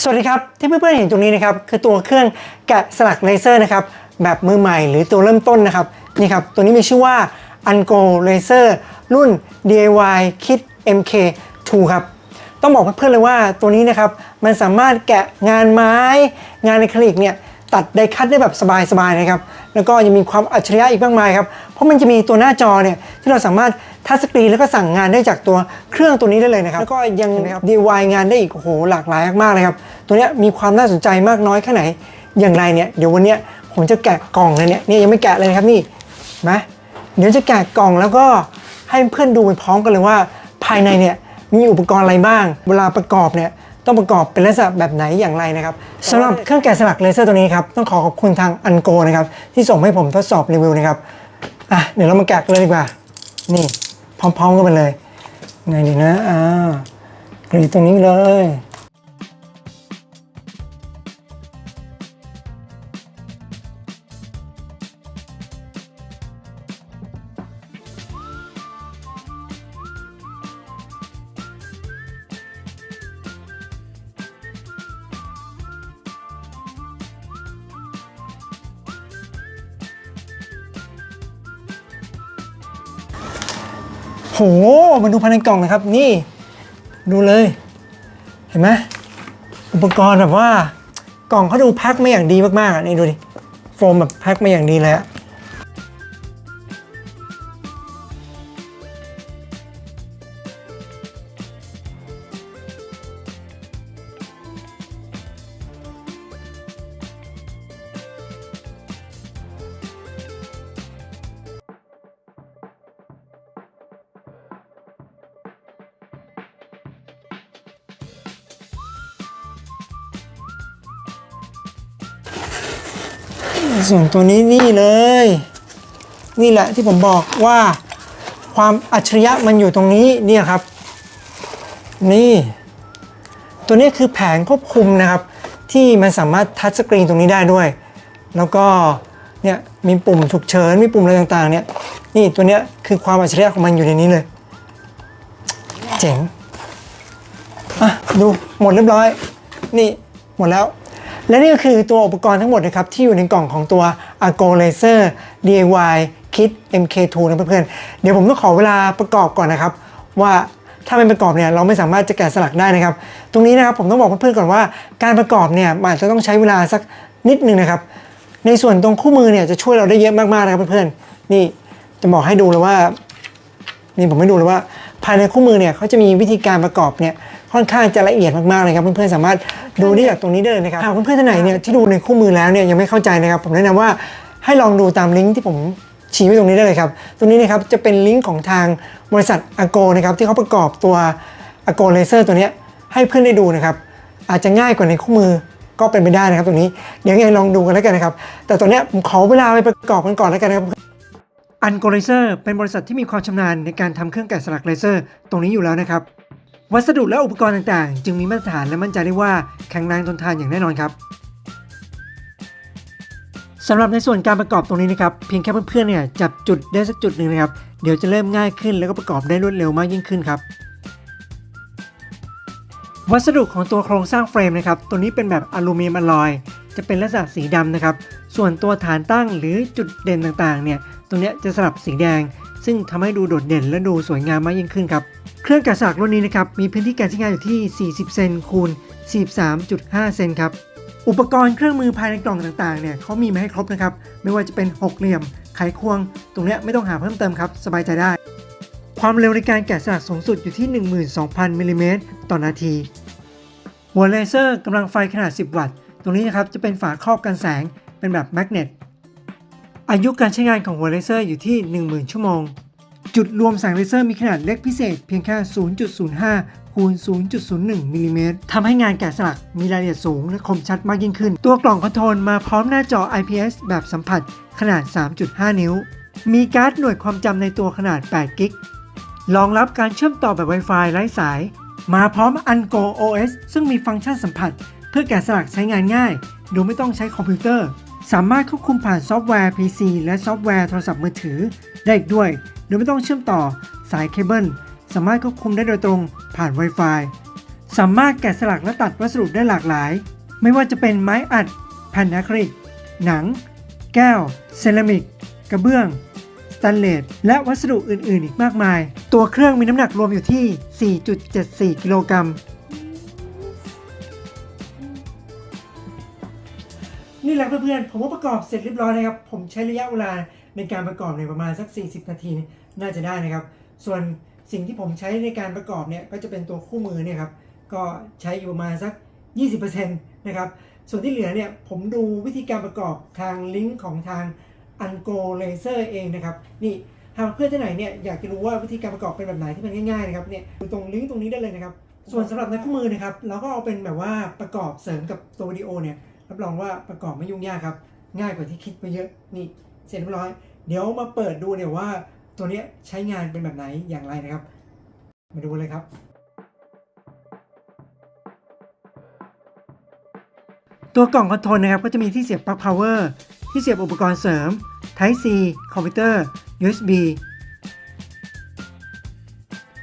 สวัสดีครับ ที่เพื่อนๆเห็นตรงนี้นะครับคือตัวเครื่องแกะสลักเลเซอร์นะครับแบบมือใหม่หรือตัวเริ่มต้นนะครับนี่ครับตัวนี้มีชื่อว่า Ungo Laser รุ่น DIY Kit MK2 ครับต้องบอกเพื่อนๆเลยว่าตัวนี้นะครับมันสามารถแกะงานไม้ งานในคลิกเนี่ยตัดไดคัตได้แบบสบายๆนะครับแล้วก็ยังมีความอัจฉริยะอีกมากมายครับเพราะมันจะมีตัวหน้าจอเนี่ยที่เราสามารถ ทัชสกรีนแล้วก็สั่งงานได้จากตัวเครื่องตัวนี้ได้เลยนะครับ แล้วก็ยังนะครับ DIY งานได้อีกโอ้โหหลากหลายมากๆเลยครับ ตัวเนี้ยมีความน่าสนใจมากน้อยแค่ไหนอย่างไรเนี่ยเดี๋ยววันเนี้ยผมจะแกะกล่องเลยเนี่ยนี่ยังไม่แกะเลยนะครับนี่เห็นไหมเดี๋ยวจะแกะกล่องแล้วก็ให้เพื่อนดูไปพร้อมกันเลยว่า ภายในเนี่ยมีอุปกรณ์อะไรบ้าง เวลาประกอบเนี่ยต้องประกอบเป็นลักษณะแบบไหนอย่างไรนะครับสำหรับเครื่องแกะสลักเลเซอร์ตัวนี้ครับต้องขอขอบคุณทางอันโกนะครับที่ส่งให้ผมทดสอบรีวิวนะครับอะเดี๋ยวเรามาแกะกันเลยดีกว่านี่ พร้อมๆกันไปเลยไงดีนะอ่ากรีดตรงนี้เลย ดูภายในกล่องนะครับ นี่ดูเลย เห็นไหมอุปกรณ์แบบว่ากล่องเขาดูแพ็คมาอย่างดีมากๆนี่ดูดิโฟมแบบแพ็คมาอย่างดีเลยอะ ส่วนตัวนี้นี่เลย นี่แหละที่ผมบอกว่าความอัจฉริยะมันอยู่ตรงนี้เนี่ยครับ นี่ ตัวนี้คือแผงควบคุมนะครับ ที่มันสามารถทัชสกรีนตรงนี้ได้ด้วย แล้วก็เนี่ยมีปุ่มฉุกเฉินมีปุ่มอะไรต่างๆเนี่ยนี่ตัวเนี้ยคือความอัจฉริยะของมันอยู่ในนี้เลย เจ๋งอะดูหมดเรียบร้อย นี่หมดแล้ว และนี่ก็คือตัวอุปกรณ์ทั้งหมดนะครับที่อยู่ในกล่องของตัว Argo Laser DIY Kit MK2 นะเพื่อนๆ เดี๋ยวผมต้องขอเวลาประกอบก่อนนะครับ ว่าถ้าไม่ประกอบเนี่ยเราไม่สามารถจะแกะสลักได้นะครับ ตรงนี้นะครับผมต้องบอกเพื่อนๆก่อนว่าการประกอบเนี่ยอาจจะต้องใช้เวลาสักนิดนึงนะครับ ในส่วนตรงคู่มือเนี่ยจะช่วยเราได้เยอะมากๆนะครับเพื่อนๆนี่จะบอกให้ดูเลยว่า นี่ผมไม่ดูเลยว่า ภายในคู่มือเนี่ยเขาจะมีวิธีการประกอบเนี่ย ค่อนข้างจะละเอียดมากๆเลยครับเพื่อนๆสามารถดูได้จากตรงนี้ได้เลยนะครับหากเพื่อนๆท่านไหนเนี่ยที่ดูในคู่มือแล้วเนี่ยยังไม่เข้าใจนะครับ ผมแนะนำว่าให้ลองดูตามลิงก์ที่ผมชี้ไว้ตรงนี้ได้เลยครับ ตรงนี้นะครับจะเป็นลิงก์ของทางบริษัทอโกนะครับที่เขาประกอบตัวอโกเลเซอร์ตัวเนี้ยให้เพื่อนได้ดูนะครับ อาจจะง่ายกว่าในคู่มือก็เป็นไปได้นะครับตรงนี้เดี๋ยวยังไงลองดูกันแล้วกันนะครับ แต่ตอนเนี้ยผมขอเวลาไปประกอบกันก่อนแล้วกันนะครับอันโกเลเซอร์เป็นบริษัทที่มีความชำนาญในการทำเครื่องแกะสลักเลเซอร์ ตรงนี้อยู่แล้วนะครับ วัสดุและอุปกรณ์ต่างๆ จึงมีมาตรฐานและมั่นใจได้ว่าแข็งแรงทนทานอย่างแน่นอนครับสำหรับในส่วนการประกอบตรงนี้นะครับเพียงแค่เพื่อนๆเนี่ยจับจุดได้สักจุดหนึ่งนะครับเดี๋ยวจะเริ่มง่ายขึ้นแล้วก็ประกอบได้รวดเร็วมากยิ่งขึ้นครับ วัสดุของตัวโครงสร้างเฟรมนะครับตัวนี้เป็นแบบอลูมิเนียมอลลอยจะเป็นลักษณะสีดำนะครับ ส่วนตัวฐานตั้งหรือจุดเด่นต่างๆเนี่ยตัวเนี้ยจะสลับสีแดง ซึ่งทำให้ดูโดดเด่นและดูสวยงามมากยิ่งขึ้นครับ เครื่องแกะสลักรุ่นนี้นะครับมีพื้นที่การใช้งานอยู่ที่ 40 เซนคูณ 43.5 เซนครับอุปกรณ์เครื่องมือภายในกล่องต่างๆเนี่ยเขามีมาให้ครบนะครับไม่ว่าจะเป็นหกเหลี่ยมไขควง ตรงนี้ไม่ต้องหาเพิ่มเติมครับสบายใจได้ ความเร็วในการแกะสลักสูงสุดอยู่ที่ 12,000มิลลิเมตรต่อนาที หัวเลเซอร์กำลังไฟขนาด 10 วัตต์ ตรงนี้นะครับจะเป็นฝาครอบกันแสงเป็นแบบแมกเนตอายุการใช้งานของหัวเลเซอร์อยู่ที่ 10,000 ชั่วโมง จุดรวมแสงเลเซอร์มีขนาดเล็กพิเศษเพียงแค่ 0.05 คูณ 0.01 มิลลิเมตรทำให้งานแกะสลักมีรายละเอียดสูงและคมชัดมากยิ่งขึ้น ตัวกล่องคอนโทรลมาพร้อมหน้าจอ IPS แบบสัมผัสขนาด 3.5 นิ้ว มีการ์ดหน่วยความจำในตัวขนาด 8 กิก รองรับการเชื่อมต่อแบบ Wi-Fi ไร้สาย มาพร้อม Ungo OS ซึ่งมีฟังก์ชันสัมผัส เพื่อแกะสลักใช้งานง่าย โดยไม่ต้องใช้คอมพิวเตอร์ สามารถควบคุมผ่านซอฟต์แวร์ PC และซอฟต์แวร์โทรศัพท์มือถือ ได้อีกด้วย ยไม่ต้องเชื่อมต่อสายเคเบิลสามารถควบคุมได้โดยตรงผ่าน Wi-Fi สามารถแกะสลักและตัดวัสดุได้หลากหลาย ไม่ว่าจะเป็นไม้อัด แผ่นอะคริลิก หนัง แก้ว เซรามิก กระเบื้อง สแตนเลส และวัสดุอื่น ๆ อีกมากมาย ตัวเครื่องมีน้ำหนักรวมอยู่ที่ 4.74 กิโลกรัม นี่แหละเพื่อนๆ ผมว่าประกอบเสร็จเรียบร้อยนะครับ ผมใช้ระยะเวลาในการประกอบเนี่ยประมาณสัก 40 นาที น่าจะได้นะครับ ส่วนสิ่งที่ผมใช้ในการประกอบเนี่ยก็จะเป็นตัวคู่มือเนี่ยครับก็ใช้อยู่ประมาณสัก 20%นะครับส่วนที่เหลือเนี่ยผมดูวิธีการประกอบทางลิงก์ของทาง u n g o Laser เองนะครับนี่หากเพื่อนท่านไหนเนี่ยอยากจะรู้ว่าวิธีการประกอบเป็นแบบไหนที่มันง่ายๆนะครับเนี่ยดูตรงลิงก์ตรงนี้ได้เลยนะครับ ส่วนสำหรับในคู่มือนะครับเราก็เอาเป็นแบบว่าประกอบเสริมกับตัววิดีโอเนี่ยรับรองว่าประกอบไม่ยุ่งยากครับง่ายกว่าที่คิดไปเยอะนี่เสร็จเรียบร้อย เดี๋ยวมาเปิดดูเนี่ยว่า ตัวนี้ใช้งานเป็นแบบไหนอย่างไรนะครับ มาดูเลยครับตัวกล่องคอนโทรลนะครับก็จะมีที่เสียบปลั๊ก power ที่เสียบอุปกรณ์เสริม Type C คอมพิวเตอร์ USB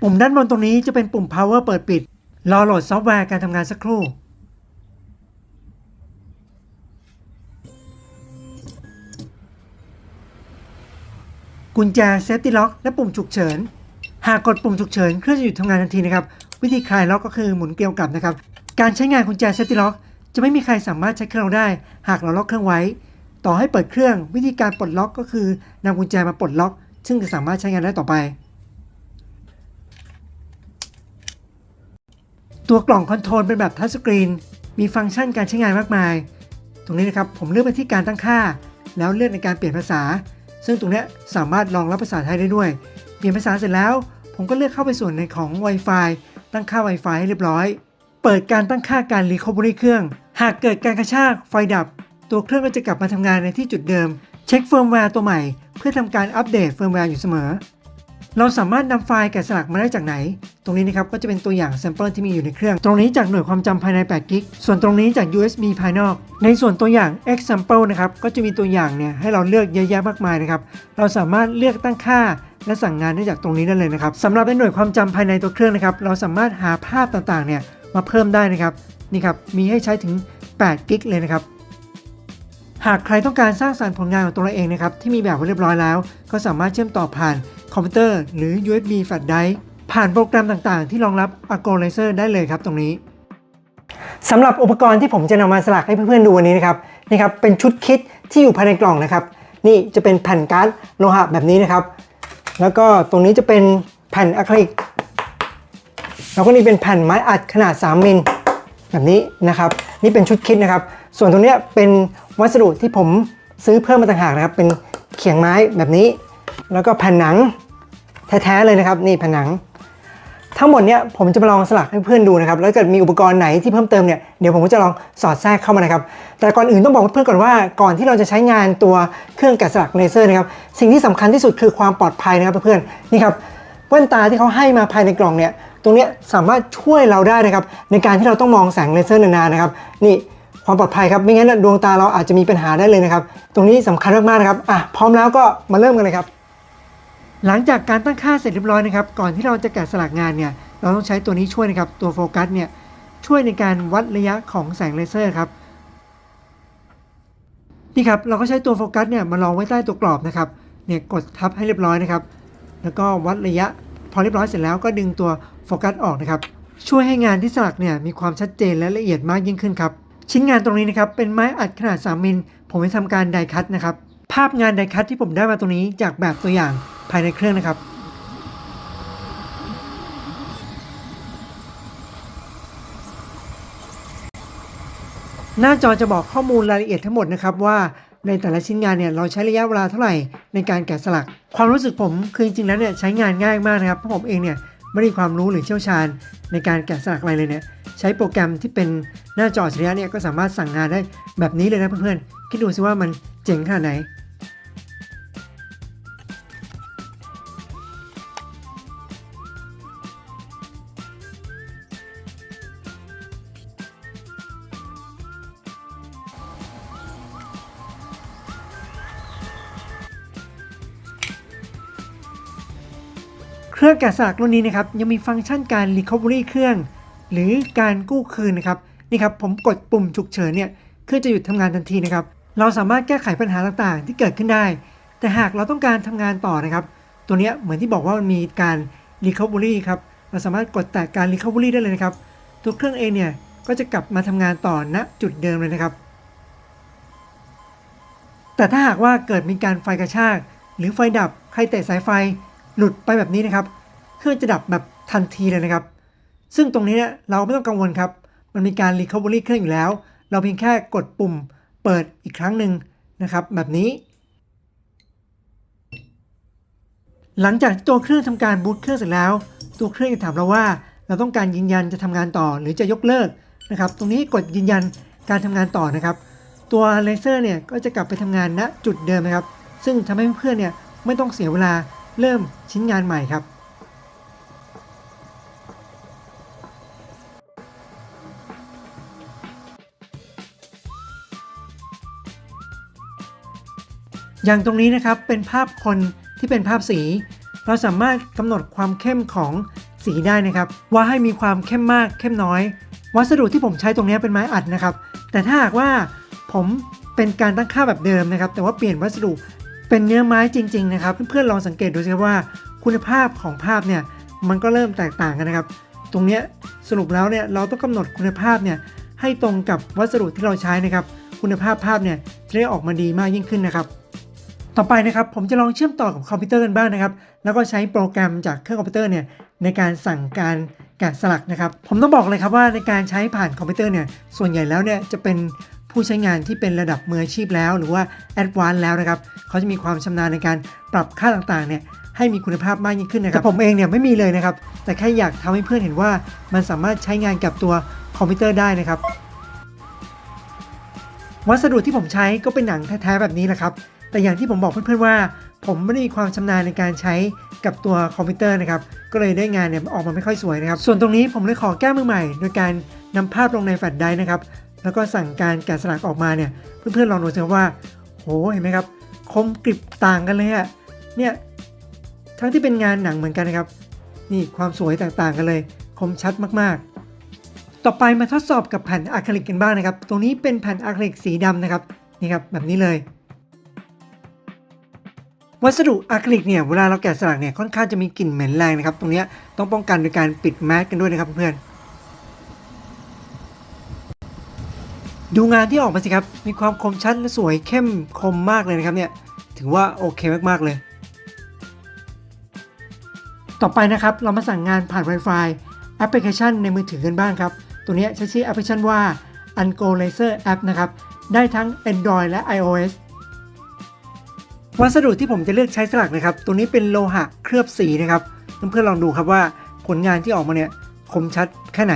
ปุ่มด้านบนตรงนี้จะเป็นปุ่ม power เปิดปิด รอโหลดซอฟต์แวร์การทำงานสักครู่ กุญแจเซฟตี้ล็อกและปุ่มฉุกเฉิน หากกดปุ่มฉุกเฉินเครื่องจะหยุดทำงานทันทีนะครับ วิธีคลายล็อกก็คือหมุนเกลียวกลับนะครับ การใช้งานกุญแจเซฟตี้ล็อกจะไม่มีใครสามารถใช้เครื่องเราได้ หากเราล็อกเครื่องไว้ ต่อให้เปิดเครื่อง วิธีการปลดล็อกก็คือนำกุญแจมาปลดล็อก ซึ่งจะสามารถใช้งานได้ต่อไป ตัวกล่องคอนโทรลเป็นแบบทัชสกรีนมีฟังก์ชันการใช้งานมากมาย ตรงนี้นะครับผมเลือกไปที่การตั้งค่า แล้วเลือกในการเปลี่ยนภาษา ซึ่งตรงนี้สามารถรองรับภาษาไทยได้ด้วย เปลี่ยนภาษาเสร็จแล้ว ผมก็เลือกเข้าไปส่วนในของ Wi-Fi ตั้งค่า Wi-Fi ให้เรียบร้อย เปิดการตั้งค่าการรีคอเวอรี่เครื่อง หากเกิดการกระชากไฟดับ ตัวเครื่องก็จะกลับมาทำงานในที่จุดเดิม เช็คเฟิร์มแวร์ตัวใหม่ เพื่อทำการอัปเดตเฟิร์มแวร์อยู่เสมอ เราสามารถนำไฟล์แกะสลักมาได้จากไหน ตรงนี้นะครับก็จะเป็นตัวอย่างแซมเปิลที่มีอยู่ในเครื่อง ตรงนี้จากหน่วยความจำภายใน8กิก ส่วนตรงนี้จาก USB ภายนอก ในส่วนตัวอย่าง example นะครับ ก็จะมีตัวอย่างเนี่ยให้เราเลือกเยอะแยะมากมายนะครับ เราสามารถเลือกตั้งค่าและสั่งงานได้จากตรงนี้ได้เลยนะครับสำหรับในหน่วยความจำภายในตัวเครื่องนะครับ เราสามารถหาภาพต่างๆเนี่ยมาเพิ่มได้นะครับ นี่ครับ มีให้ใช้ถึง8กิกเลยนะครับ หากใครต้องการสร้างสรรค์ผลงานของตัวเองนะครับที่มีแบบไว้เรียบร้อยแล้ว ก็สามารถเชื่อมต่อผ่านคอมพิวเตอร์หรือ USB flash drive ผ่านโปรแกรมต่างๆ ที่รองรับ a g o Laser ได้เลยครับตรงนี้สำหรับอุปกรณ์ที่ผมจะนำมาสลักให้เพื่อนๆดูวันนี้นะครับนี่ครับเป็นชุดคิดที่อยู่ภายในกล่องนะครับ นี่จะเป็นแผ่นการ์ดโลหะแบบนี้นะครับ แล้วก็ตรงนี้จะเป็นแผ่นอะคริลิกแล้วก็นี่เป็นแผ่นไม้อัดขนาด 3 มิลแบบนี้นะครับ นี่เป็นชุดคิดนะครับ ส่วนตรงเนี้ยเป็น วัสดุที่ผมซื้อเพิ่มมาต่างหากนะครับ เป็นเขียงไม้แบบนี้ แล้วก็แผ่นหนังแท้ๆเลยนะครับ นี่แผ่นหนัง ทั้งหมดเนี้ยผมจะมาลองสลักให้เพื่อนดูนะครับ แล้วเกิดมีอุปกรณ์ไหนที่เพิ่มเติมเนี่ยเดี๋ยวผมก็จะลองสอดแทรกเข้ามานะครับ แต่ก่อนอื่นต้องบอกเพื่อนก่อนว่าก่อนที่เราจะใช้งานตัวเครื่องแกะสลักเลเซอร์นะครับสิ่งที่สำคัญที่สุดคือความปลอดภัยนะครับเพื่อนๆนี่ครับแว่นตาที่เขาให้มาภายในกล่องเนี่ย ตรงเนี้ยสามารถช่วยเราได้นะครับ ในการที่เราต้องมองแสงเลเซอร์นานๆนะครับ นี่ ความปลอดภัยครับไม่งั้นดวงตาเราอาจจะมีปัญหาได้เลยนะครับ ตรงนี้สำคัญมากๆนะครับอะพร้อมแล้วก็มาเริ่มกันเลยครับ หลังจากการตั้งค่าเสร็จเรียบร้อยนะครับ ก่อนที่เราจะแกะสลักงานเนี่ยเราต้องใช้ตัวนี้ช่วยนะครับตัวโฟกัสเนี่ยช่วยในการวัดระยะของแสงเลเซอร์ครับนี่ครับเราก็ใช้ตัวโฟกัสเนี่ยมาลองไว้ใต้ตัวกรอบนะครับเนี่ยกดทับให้เรียบร้อยนะครับ แล้วก็วัดระยะพอเรียบร้อยเสร็จแล้วก็ดึงตัวโฟกัสออกนะครับ ช่วยให้งานที่สลักเนี่ยมีความชัดเจนและละเอียดมากยิ่งขึ้นครับ ชิ้นงานตรงนี้นะครับเป็นไม้อัดขนาด 3 มิล ผมได้ทำการไดคัตนะครับ ภาพงานไดคัตที่ผมได้มาตรงนี้จากแบบตัวอย่างภายในเครื่องนะครับหน้าจอจะบอกข้อมูลรายละเอียดทั้งหมดนะครับว่าในแต่ละชิ้นงานเนี่ยเราใช้ระยะเวลาเท่าไหร่ในการแกะสลัก ความรู้สึกผมคือจริงๆแล้วเนี่ยใช้งานง่ายมากนะครับเพราะผมเองเนี่ยไม่ได้มีความรู้หรือเชี่ยวชาญในการแกะสลักอะไรเลยเนี่ย ใช้โปรแกรมที่เป็นหน้าจออัจฉริยะเนี่ยก็สามารถสั่งงานได้แบบนี้เลยนะเพื่อนๆ คิดดูสิว่ามันเจ๋งขนาดไหน เครื่องแกะสลักรุ่นนี้นะครับยังมีฟังก์ชันการ Recovery เครื่อง หรือการกู้คืนนะครับนี่ครับผมกดปุ่มฉุกเฉินเนี่ยเครื่องจะหยุดทำงานทันทีนะครับ เราสามารถแก้ไขปัญหาต่างๆ ที่เกิดขึ้นได้ แต่หากเราต้องการทำงานต่อนะครับ ตัวเนี้ยเหมือนที่บอกว่ามันมีการ recovery ครับเราสามารถกดแตะการ recovery ได้เลยนะครับ ตัวเครื่องเองเนี่ยก็จะกลับมาทำงานต่อณจุดเดิมเลยนะครับ แต่ถ้าหากว่าเกิดมีการไฟกระชาก หรือไฟดับใครเตะสายไฟหลุดไปแบบนี้นะครับ เครื่องจะดับแบบทันทีเลยนะครับ ซึ่งตรงนี้เราไม่ต้องกังวลครับ มันมีการ recovery เครื่องอยู่แล้ว เราเพียงแค่กดปุ่มเปิดอีกครั้งหนึ่งนะครับ แบบนี้ หลังจากตัวเครื่องทำการบูตเครื่องเสร็จแล้ว ตัวเครื่องจะถามเราว่า เราต้องการยืนยันจะทำงานต่อหรือจะยกเลิกนะครับ ตรงนี้กดยืนยันการทำงานต่อนะครับ ตัวเลเซอร์เนี่ยก็จะกลับไปทำงานณจุดเดิมนะครับ ซึ่งทำให้เพื่อนเนี่ยไม่ต้องเสียเวลาเริ่มชิ้นงานใหม่ครับ อย่างตรงนี้นะครับเป็นภาพคนที่เป็นภาพสี เราสามารถกำหนดความเข้มของสีได้นะครับ ว่าให้มีความเข้มมากเข้มน้อย วัสดุที่ผมใช้ตรงนี้เป็นไม้อัดนะครับ แต่ถ้าหากว่าผมเป็นการตั้งค่าแบบเดิมนะครับ แต่ว่าเปลี่ยนวัสดุเป็นเนื้อไม้จริง ๆ นะครับ เพื่อนๆลองสังเกตดูสิครับว่า คุณภาพของภาพเนี่ยมันก็เริ่มแตกต่างกันนะครับ ตรงนี้สรุปแล้วเนี่ยเราต้องกำหนดคุณภาพเนี่ยให้ตรงกับวัสดุที่เราใช้นะครับ คุณภาพภาพเนี่ยจะได้ออกมาดีมากยิ่งขึ้นนะครับ ต่อไปนะครับผมจะลองเชื่อมต่อกับคอมพิวเตอร์กันบ้างนะครับ แล้วก็ใช้โปรแกรมจากเครื่องคอมพิวเตอร์เนี่ยในการสั่งการแกะสลักนะครับ ผมต้องบอกเลยครับว่าในการใช้ผ่านคอมพิวเตอร์เนี่ยส่วนใหญ่แล้วเนี่ยจะเป็นผู้ใช้งานที่เป็นระดับมืออาชีพแล้ว หรือว่าแอดวานซ์แล้วนะครับเขาจะมีความชำนาญในการปรับค่าต่างๆเนี่ยให้มีคุณภาพมากยิ่งขึ้นนะครับผมเองเนี่ยไม่มีเลยนะครับ แต่แค่อยากทำให้เพื่อนเห็นว่ามันสามารถใช้งานกับตัวคอมพิวเตอร์ได้นะครับ วัสดุที่ผมใช้ก็เป็นหนังแท้ๆแบบนี้แหละครับ แต่อย่างที่ผมบอกเพื่อนๆว่า ผมไม่ได้มีความชำนาญในการใช้กับตัวคอมพิวเตอร์นะครับ ก็เลยได้งานเนี่ยออกมาไม่ค่อยสวยนะครับ ส่วนตรงนี้ผมเลยขอแก้มือใหม่โดยการนำภาพลงในแฟลชไดร์นะครับ แล้วก็สั่งการแกะสลักออกมาเนี่ย เพื่อนๆลองดูสิว่า โห เห็นไหมครับ คมกริบต่างกันเลยอะเนี่ย ทั้งที่เป็นงานหนังเหมือนกันนะครับ นี่ความสวยแตกต่างกันเลย คมชัดมากๆ ต่อไปมาทดสอบกับแผ่นอะคริลิกกันบ้างนะครับ ตรงนี้เป็นแผ่นอะคริลิกสีดำนะครับ นี่ครับแบบนี้เลย วัสดุอะคริลิกเนี่ยเวลาเราแกะสลักเนี่ยค่อนข้างจะมีกลิ่นเหม็นแรงนะครับ ตรงนี้ต้องป้องกันโดยการปิดแมสกันด้วยนะครับเพื่อนดูงานที่ออกมาสิครับ มีความคมชัดและสวยเข้มคมมากเลยนะครับเนี่ยถือว่าโอเคมากๆเลย ต่อไปนะครับเรามาสั่งงานผ่าน Wi-Fi แอปพลิเคชันในมือถือกันบ้างครับ ตัวนี้ใช้ชื่อแอปพลิเคชันว่า Ungo Laser App นะครับ ได้ทั้ง Android และ iOS วัสดุที่ผมจะเลือกใช้สลักนะครับ ตัวนี้เป็นโลหะเคลือบสีนะครับเพื่อนๆลองดูครับว่าผลงานที่ออกมาเนี่ยคมชัดแค่ไหน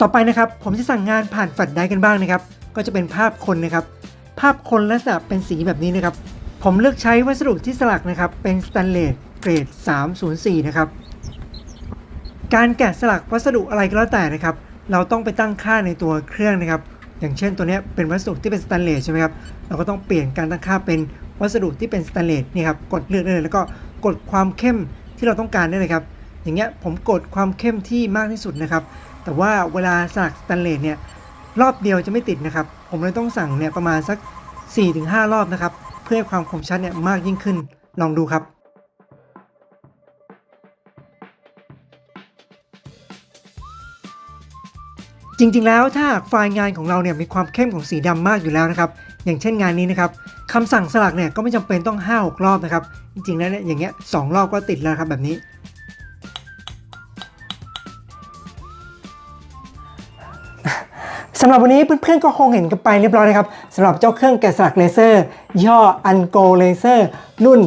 ต่อไปนะครับผมจะสั่งงานผ่านแฟลชไดรฟ์กันบ้างนะครับ ก็จะเป็นภาพคนนะครับ ภาพคนลักษณะเป็นสีแบบนี้นะครับ ผมเลือกใช้วัสดุที่สลักนะครับ เป็นสแตนเลส เกรด 304 นะครับ การแกะสลักวัสดุอะไรก็แล้วแต่นะครับ เราต้องไปตั้งค่าในตัวเครื่องนะครับ อย่างเช่นตัวนี้เป็นวัสดุที่เป็นสแตนเลสใช่ไหมครับ เราก็ต้องเปลี่ยนการตั้งค่าเป็นวัสดุที่เป็นสแตนเลสนี่ครับ กดเลือกได้เลยแล้วก็กดความเข้มที่เราต้องการได้เลยครับ อย่างเงี้ยผมกดความเข้มที่มากที่สุดนะครับ แต่ว่าเวลาสลักสแตนเลสเนี่ยรอบเดียวจะไม่ติดนะครับ ผมเลยต้องสั่งเนี่ยประมาณสัก 4-5 รอบนะครับ เพื่อให้ความคมชัดเนี่ยมากยิ่งขึ้น ลองดูครับ จริง ๆ แล้วถ้าหากไฟล์งานของเราเนี่ยมีความเข้มของสีดำมากอยู่แล้วนะครับอย่างเช่นงานนี้นะครับคำสั่งสลักเนี่ยก็ไม่จำเป็นต้อง5-6รอบนะครับจริงๆแล้วเนี่ยอย่างเงี้ยสองรอบก็ติดแล้วครับแบบนี้ สำหรับวันนี้เพื่อนๆก็คงเห็นกันไปเรียบร้อยนะครับสำหรับเจ้าเครื่องแกะสลักเลเซอร์ยี่ห้อ Ungo Laser รุ่น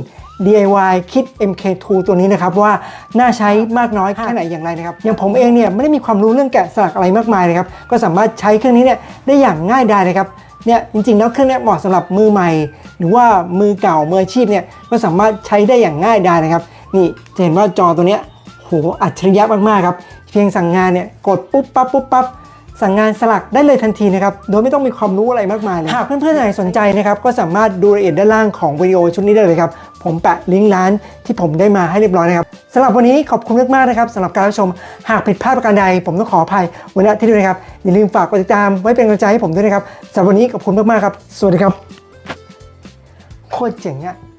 DIY Kit MK2 ตัวนี้นะครับว่าน่าใช้มากน้อยแค่ไหนอย่างไรนะครับอย่างผมเองเนี่ยไม่ได้มีความรู้เรื่องแกะสลักอะไรมากมายนะครับก็สามารถใช้เครื่องนี้เนี่ยได้อย่างง่ายดายเลยครับเนี่ยจริงๆแล้วเครื่องเนี้เหมาะสำหรับมือใหม่ หรือว่ามือเก่ามืออาชีพเนี่ยก็สามารถใช้ได้อย่างง่ายดายนะครับนี่จะเห็นว่าจอตัวเนี้ยโหอัจฉริยะมากๆครับเพียงสั่งงานเนี่ยกดปุ๊บปั๊บปุ๊บปั๊บ สั่งงานสลักได้เลยทันทีนะครับ โดยไม่ต้องมีความรู้อะไรมากมายเลย หากเพื่อนๆไหนสนใจนะครับ ก็สามารถดูรายละเอียดด้านล่างของวิดีโอชุดนี้ได้เลยครับ ผมแปะลิงก์ร้านที่ผมได้มาให้เรียบร้อยนะครับสำหรับวันนี้ขอบคุณมากๆนะครับสำหรับการรับชม หากผิดพลาดประการใด ผมต้องขออภัยไว้ณที่นี้นะครับ อย่าลืมฝากกดติดตามไว้เป็นกำลังใจให้ผมด้วยนะครับสำหรับวันนี้ขอบคุณมากๆครับ สวัสดีครับ โคตรเจ๋งอะ